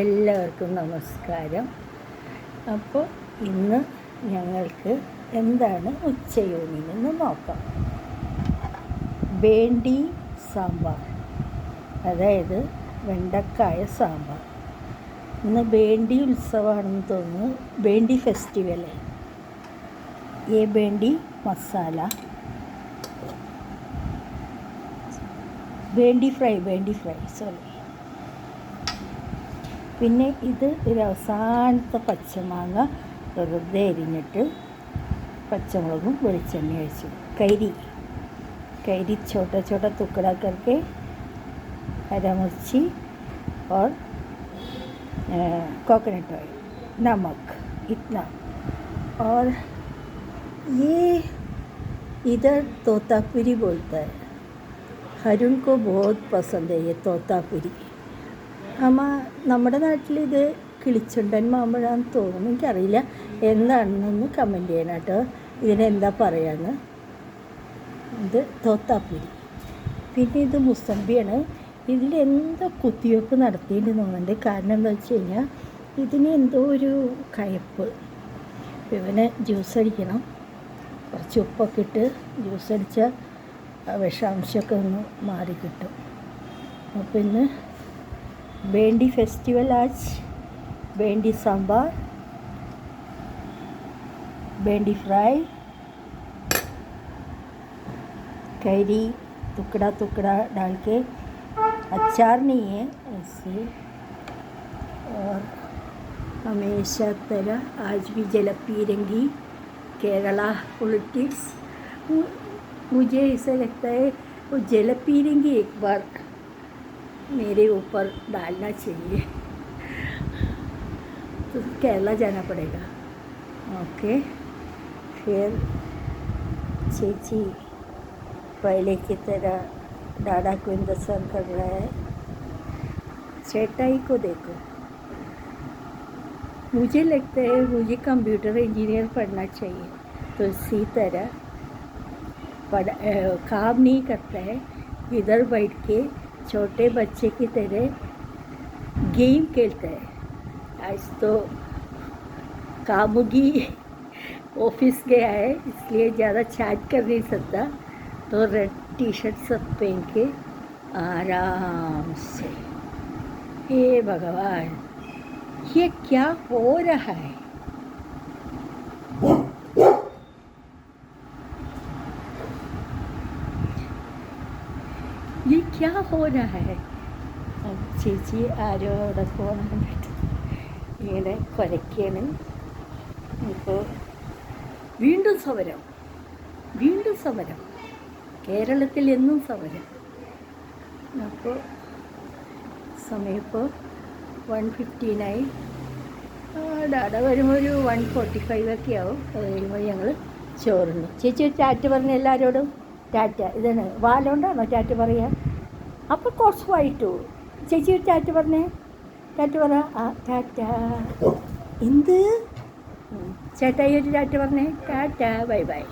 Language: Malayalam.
എല്ലാവർക്കും നമസ്കാരം. അപ്പോൾ ഇന്ന് ഞങ്ങൾക്ക് എന്താണ് ഉച്ചയൂണിനെന്ന് നോക്കാം. വേണ്ടി സാമ്പാർ അതായത് വെണ്ടക്കായ സാമ്പാർ. ഇന്ന് വേണ്ടി ഉത്സവമാണെന്ന് തോന്നുന്നു. വേണ്ടി ഫെസ്റ്റിവൽ ഏ വേണ്ടി മസാല. വേണ്ടി ഫ്രൈ വേണ്ടി ഫ്രൈ സോറി പിന്നെ ഇത് ഒരു അവസാനത്തെ പച്ചമാങ്ങ വെറുതെ എരിഞ്ഞിട്ട് പച്ചമുളകും വെളിച്ചെണ്ണ ഒഴിച്ചു കരി കരി छोटा छोटा टुकड़ा करके हरा मिर्ची और कोकोनट ऑयल नमक इतना और ये इधर तोतापुरी बोलता है ഹരുൺ കോ ബഹുത് പസന്ത് है ये തോത്താപ്പുരി അമ്മ നമ്മുടെ നാട്ടിലിത് കിളിച്ചുണ്ടൻ മാമ്പഴാന്ന് തോന്നുന്നു. എനിക്കറിയില്ല. എന്താണെന്നൊന്ന് കമന്റ് ചെയ്യണം കേട്ടോ. ഇതിനെന്താ പറയാന്ന്? ഇത് തോത്താപ്പൂരി. പിന്നെ ഇത് മുസമ്പിയാണ്. ഇതിൽ എന്തോ കുത്തിവെപ്പ് നടത്തിയിട്ടുണ്ട് തോന്നുന്നുണ്ട്. കാരണം എന്താ വെച്ച് കഴിഞ്ഞാൽ ഇതിന് എന്തോ ഒരു കയപ്പ്. ഇവന് ജ്യൂസ് അടിക്കണം. കുറച്ച് ഉപ്പൊക്കെ ഇട്ട് ജ്യൂസ് അടിച്ചാൽ വിഷാംശമൊക്കെ ഒന്ന് മാറി കിട്ടും അപ്പോൾ ഇന്ന് भेंडी फेस्टिवल आज। भेंडी सांबार। भेंडी फ्राई। कैरी, टुकड़ा टुकड़ा डाल के। अचार नहीं है ऐसे। और हमेशा तरह आज भी जलपी रंगी केरला पॉलिटिक्स। मुझे ऐसा लगता है वो जलपी रंगी एक बार। मेरे ऊपर डालना चाहिए। तो केरला जाना पड़ेगा। ओके। फिर चेची पहले की तरह डाडा को इंतज़ार कर रहा है। चेटाई को देखो। मुझे लगता है मुझे कंप्यूटर इंजीनियर पढ़ना चाहिए। तो इसी तरह पढ़ काम नहीं करता है। इधर बैठ के छोटे बच्चे की तरह गेम खेलता है। आज तो कामुगी ऑफ़िस गया है, इसलिए ज़्यादा चैट कर नहीं सकता। तो रेड टी शर्ट सब पहन के आराम से। हे भगवान, ये क्या हो रहा है? क्या हो रहा है अब ചേച്ചി ആരോ അവിടെ ഫോൺ കണ്ടിട്ട് ഇങ്ങനെ കുരയ്ക്കാണ് ഇപ്പോൾ വീണ്ടും സമരം വീണ്ടും സമരം കേരളത്തിൽ എന്നും സമരം അപ്പോൾ സമയം ഇപ്പോൾ വൺ ഫിഫ്റ്റി നയൻ ഡാഡ വരുമ്പോൾ ഒരു വൺ ഫോർട്ടി ഫൈവ് ഒക്കെ ആവും അത് കഴിയുമ്പോൾ ഞങ്ങൾ ചോറുണ്ണു ചേച്ചി ഒരു ടാറ്റ പറഞ്ഞ എല്ലാവരോടും ടാറ്റ ഇതാണ് വാലോണ്ടാണോ ടാറ്റ പറയുക അപ്പോൾ കുറച്ച് വൈകിട്ടു ചേച്ചി ഒരു ടാറ്റ പറഞ്ഞേ. ടാറ്റ പറ. ആ ടാറ്റ. എന്ത്. ചേട്ടായി ഒരു ടാറ്റ പറഞ്ഞേ. Tata bye bye.